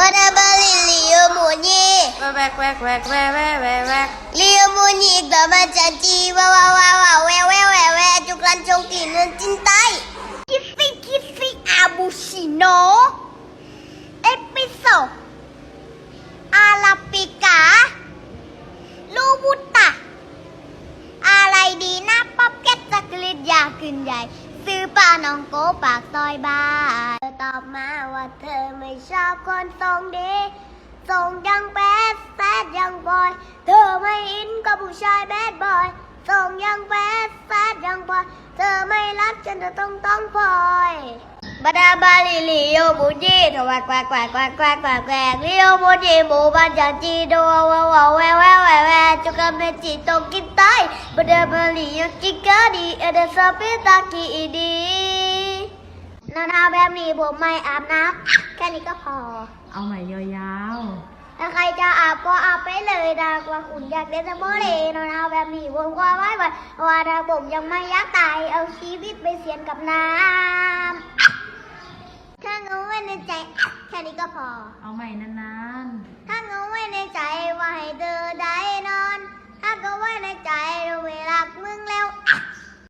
บาดาบาลิลิโอมูนีแวกแวกแวกแวกแวกแวกแวกลิโอมูนีตอมาจันจีว้าวว้าวว้าวววแววแววแววแวจุกลันชงกินนจินไตกิฟฟี่กิฟฟี่อาบูชิโนเอพิโซอาลาปิกาลูบุตะอะไรดีนะป๊อปเก็ตจักริดยากขึ้นใหญ่ ซื้อปลาน้องโกปากซอยบ้า ว่าเธอไม่ชอบคนทรงดีทรงยังแบดแซดยังบอย เธอไม่อินกับผู้ชายแบดบอยทรงยังแบดแซดยังบอย เธอไม่รักจนเธอต้องต้องพลอยบาดาบาลิลิโอบูจีถวัดแกวกแกวกแกวกแกวกแกวกแกวกลิโอบูจีหมูบันจันจีโดวาวาววแววแววแวแวจุกเมจิตงกินไตบาดาบาลิโอจิกาดีเอเดสเปตากีดี แบบนี้ผมไม่อาบน้ำแค่นี้ก็พอ เอาใหม่ยาวถ้าใครจะอาบก็อาบไปเลยนะว่าคุณอยากเล่นสโมเลนอนเอาแบบนี้ผมก็ไว้ไว้ว่าถ้าผมยังไม่อยากตายเอาชีวิตไปเสี่ยงกับน้ำถ้างูไว้ในใจแค่นี้ก็พอ ๆ เอาใหม่นา